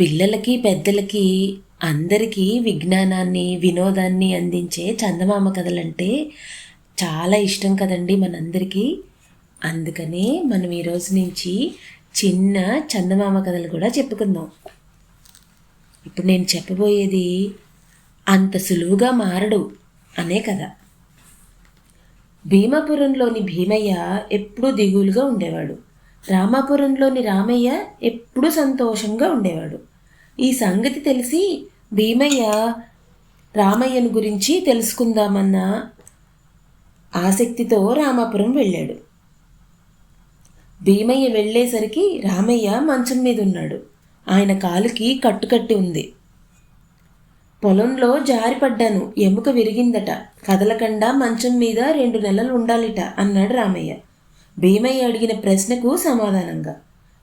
పిల్లలకి పెద్దలకి అందరికీ విజ్ఞానాన్ని వినోదాన్ని అందించే చందమామ కథలంటే చాలా ఇష్టం కదండి మనందరికీ. అందుకనే మనం ఈరోజు నుంచి చిన్న చందమామ కథలు కూడా చెప్పుకుందాం. ఇప్పుడు నేను చెప్పబోయేది అంత సులువుగా మారడు అనే కథ. భీమాపురంలోని భీమయ్య ఎప్పుడూ దిగులుగా ఉండేవాడు. రామాపురంలోని రామయ్య ఎప్పుడూ సంతోషంగా ఉండేవాడు. ఈ సంగతి తెలిసి భీమయ్య రామయ్యను గురించి తెలుసుకుందామన్న ఆసక్తితో రామాపురం వెళ్ళాడు. భీమయ్య వెళ్ళేసరికి రామయ్య మంచం మీద ఉన్నాడు ఆయన కాలుకి కట్టుకట్టి ఉంది. పొలంలో జారిపడ్డాను. ఎముక విరిగిందట. కదలకుండా మంచం మీద రెండు నెలలు ఉండాలిట అన్నాడు రామయ్య. భీమయ్య అడిగిన ప్రశ్నకు సమాధానంగా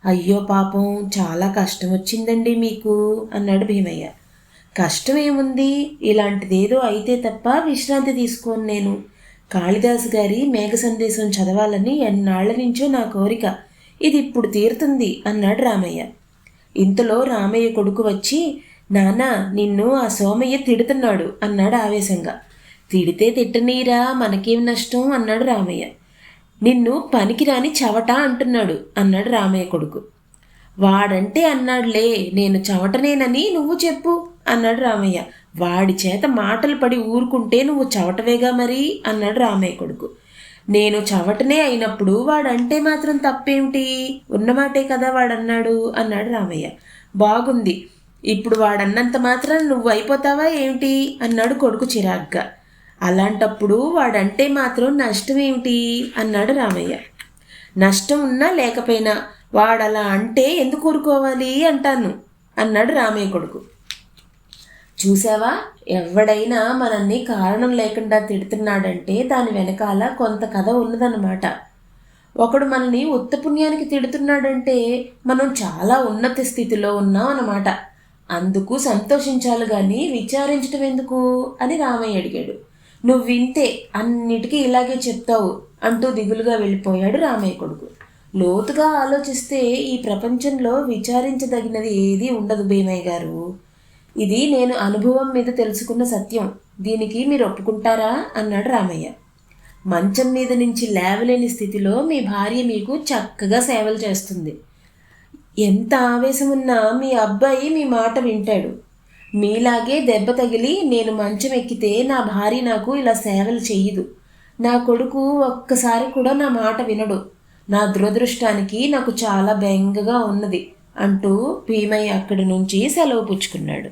అయ్యో పాపం చాలా కష్టం వచ్చిందండి మీకు అన్నాడు భీమయ్య. కష్టం ఏముంది ఇలాంటిదేదో అయితే తప్ప విశ్రాంతి తీసుకోను నేను. కాళిదాసు గారి మేఘ సందేశం చదవాలని ఎన్నాళ్ళ నుంచో నా కోరిక. ఇది ఇప్పుడు తీరుతుంది అన్నాడు రామయ్య. ఇంతలో రామయ్య కొడుకు వచ్చి నానా నిన్ను ఆ సోమయ్య తిడుతున్నాడు అన్నాడు ఆవేశంగా. తిడితే తిట్టనీరా మనకేం నష్టం? అన్నాడు రామయ్య. నిన్ను పనికిరాని చవట అంటున్నాడు అన్నాడు రామయ్య కొడుకు. వాడంటే అన్నాడులే నేను చవటనేనని నువ్వు చెప్పు అన్నాడు రామయ్య. వాడి చేత మాటలు పడి ఊరుకుంటే నువ్వు చవటవేగా మరి? అన్నాడు రామయ్య కొడుకు. నేను చవటనే అయినప్పుడు వాడంటే మాత్రం తప్పేమిటి? ఉన్నమాటే కదా వాడన్నాడు అన్నాడు రామయ్య. బాగుంది. ఇప్పుడు వాడన్నంత మాత్రం నువ్వు అయిపోతావా ఏమిటి? అన్నాడు కొడుకు చిరాగ్గా. అలాంటప్పుడు వాడంటే మాత్రం నష్టం ఏమిటి అన్నాడు రామయ్య. నష్టం ఉన్నా లేకపోయినా వాడలా అంటే ఎందుకు కోరుకోవాలి అంటాను అన్నాడు రామయ్య కొడుకు. చూసావా ఎవడైనా మనల్ని కారణం లేకుండా తిడుతున్నాడంటే దాని వెనకాల కొంత కథ ఉన్నదన్నమాట. ఒకడు మనల్ని ఉత్తపుణ్యానికి తిడుతున్నాడంటే మనం చాలా ఉన్నత స్థితిలో ఉన్నాం అన్నమాట. అందుకు సంతోషించాలి కానీ విచారించటం ఎందుకు? అని రామయ్య అడిగాడు. నువ్వు వింటే అన్నిటికీ ఇలాగే చెప్తావు అంటూ దిగులుగా వెళ్ళిపోయాడు రామయ్య కొడుకు. లోతుగా ఆలోచిస్తే ఈ ప్రపంచంలో విచారించదగినది ఏదీ ఉండదు భీమయ్య గారు. ఇది నేను అనుభవం మీద తెలుసుకున్న సత్యం. దీనికి మీరు ఒప్పుకుంటారా? అన్నాడు రామయ్య. మంచం మీద నుంచి లేవలేని స్థితిలో మీ భార్య మీకు చక్కగా సేవలు చేస్తుంది. ఎంత ఆవేశం ఉన్నా మీ అబ్బాయి మీ మాట వింటాడు. మీలాగే దెబ్బ తగిలి నేను మంచం ఎక్కితే నా భార్య నాకు ఇలా సేవలు చెయ్యదు నా కొడుకు ఒక్కసారి కూడా నా మాట వినడు. నా దురదృష్టానికి నాకు చాలా బెంగగా ఉన్నది అంటూ భీమయ్య అక్కడి నుంచి సెలవు పుచ్చుకున్నాడు.